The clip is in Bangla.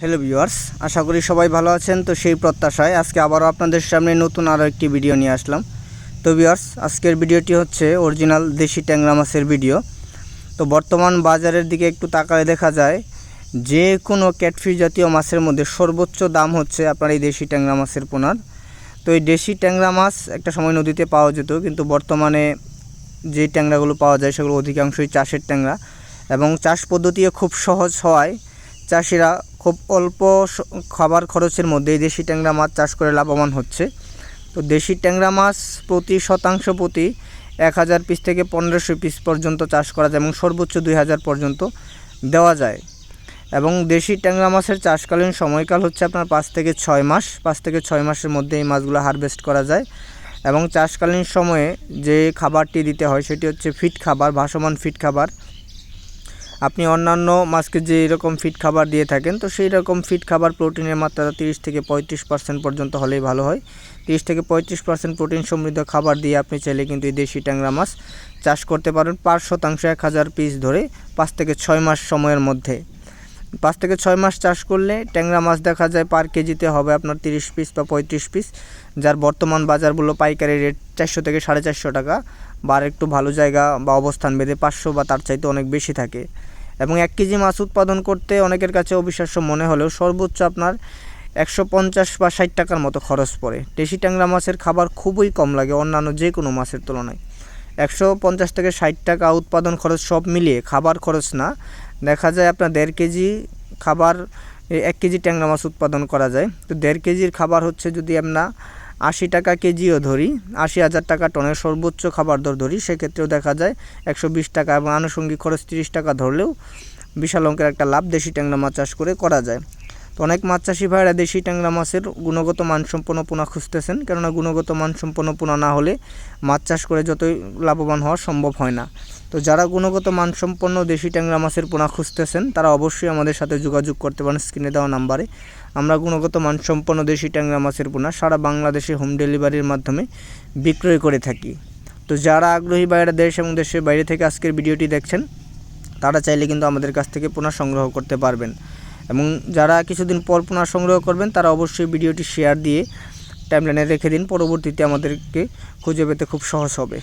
হ্যালো ভিউয়ার্স, আশা করি সবাই ভালো আছেন। তো সেই প্রত্যাশায় আজকে আবারও আপনাদের সামনে নতুন আরও একটি ভিডিও নিয়ে আসলাম। তো ভিউয়ার্স, আজকের ভিডিওটি হচ্ছে অরিজিনাল দেশি ট্যাংরা মাছের ভিডিও। তো বর্তমান বাজারের দিকে একটু তাকালে দেখা যায়, যে কোনো ক্যাটফিশ জাতীয় মাছের মধ্যে সর্বোচ্চ দাম হচ্ছে আপনার এই দেশি ট্যাংরা মাছের পোনার। তো এই দেশি ট্যাংরা মাছ একটা সময় নদীতে পাওয়া যেত, কিন্তু বর্তমানে যে ট্যাংরাগুলো পাওয়া যায় সেগুলো অধিকাংশই চাষের ট্যাংরা। এবং চাষ পদ্ধতিও খুব সহজ হওয়ায় চাষিরা খুব অল্প খাবার খরচের মধ্যে দেশি ট্যাংরা মাছ চাষ করে লাভবান হচ্ছে। তো দেশি ট্যাংরা মাছ প্রতি শতাংশ প্রতি এক হাজার পিস থেকে পনেরোশো পিস পর্যন্ত চাষ করা যায় এবং সর্বোচ্চ দুই হাজার পর্যন্ত দেওয়া যায়। এবং দেশি ট্যাংরা মাছের চাষকালীন সময়কাল হচ্ছে আপনার পাঁচ থেকে ছয় মাস। পাঁচ থেকে ছয় মাসের মধ্যে এই মাছগুলো হারভেস্ট করা যায়। এবং চাষকালীন সময়ে যে খাবারটি দিতে হয় সেটি হচ্ছে ফিট খাবার, ভাসমান ফিট খাবার। আপনি অন্যান্য মাছকে যে এরকম ফিট খাবার দিয়ে থাকেন, তো সেই রকম ফিট খাবার প্রোটিনের মাত্রা তিরিশ থেকে পঁয়ত্রিশ পার্সেন্ট পর্যন্ত হলেই ভালো হয়। তিরিশ থেকে পঁয়ত্রিশ পার্সেন্ট প্রোটিন সমৃদ্ধ খাবার দিয়ে আপনি চাইলে কিন্তু এই দেশি ট্যাংরা মাছ চাষ করতে পারেন পাঁচ শতাংশ এক হাজার পিস ধরে পাঁচ থেকে ছয় মাস সময়ের মধ্যে। পাঁচ থেকে ছয় মাস চাষ করলে ট্যাংরা মাছ দেখা যায় পার কেজিতে হবে আপনার তিরিশ পিস বা পঁয়ত্রিশ পিস যার বর্তমান বাজারগুলো পাইকারি রেট চারশো থেকে সাড়ে চারশো টাকা বা একটু ভালো জায়গা বা অবস্থান বেঁধে পাঁচশো বা তার চাইতে অনেক বেশি থাকে। এবং এক কেজি মাছ উৎপাদন করতে অনেকের কাছে অবিশ্বাস্য মনে হলেও সর্বোচ্চ আপনার একশো পঞ্চাশ বা ষাট টাকার মতো খরচ পড়ে। দেশি ট্যাংরা মাছের খাবার খুবই কম লাগে অন্যান্য যে কোনো মাছের তুলনায়। একশো পঞ্চাশ থেকে ষাট টাকা উৎপাদন খরচ সব মিলিয়ে খাবার খরচ না দেখা যায় আপনার দেড় কেজি খাবার এক কেজি ট্যাংরা মাছ উৎপাদন করা যায়। তো দেড় কেজির খাবার হচ্ছে যদি আমরা আশি টাকা কেজিও ধরি, আশি হাজার টাকা টনের সর্বোচ্চ খাবার দর ধরি, সেক্ষেত্রেও দেখা যায় একশো বিশ টাকা এবং আনুষঙ্গিক খরচ তিরিশ টাকা ধরলেও বিশাল অঙ্কের একটা লাভ দেশি ট্যাংরা মাছ চাষ করে করা যায়। তো অনেক মাছ চাষি ভাইরা দেশি ট্যাংরা মাছের গুণগত মানসম্পন্ন পোনা খুঁজতেছেন। কেননা গুণগত মানসম্পন্ন পোনা না হলে মাছ চাষ করে যতই লাভবান হওয়া সম্ভব হয় না। তো যারা গুণগত মানসম্পন্ন দেশি ট্যাংরা মাছের পোনা খুঁজতেছেন, তারা অবশ্যই আমাদের সাথে যোগাযোগ করতে পারেন স্ক্রিনে দেওয়া নাম্বারে। আমরা গুণগত মানসম্পন্ন দেশি ট্যাংরা মাছের পোনা সারা বাংলাদেশে হোম ডেলিভারির মাধ্যমে বিক্রয় করে থাকি। তো যারা আগ্রহী বাইরে দেশ এবং দেশের বাইরে থেকে আজকের ভিডিওটি দেখছেন, তারা চাইলে কিন্তু আমাদের কাছ থেকে পোনা সংগ্রহ করতে পারবেন। এবং যারা কিছুদিন পর পোনা সংগ্রহ করবেন, তারা অবশ্যই ভিডিওটি শেয়ার দিয়ে টাইমলাইনে রেখে দিন। পরবর্তীতে আমাদেরকে খুঁজে পেতে খুব সহজ হবে।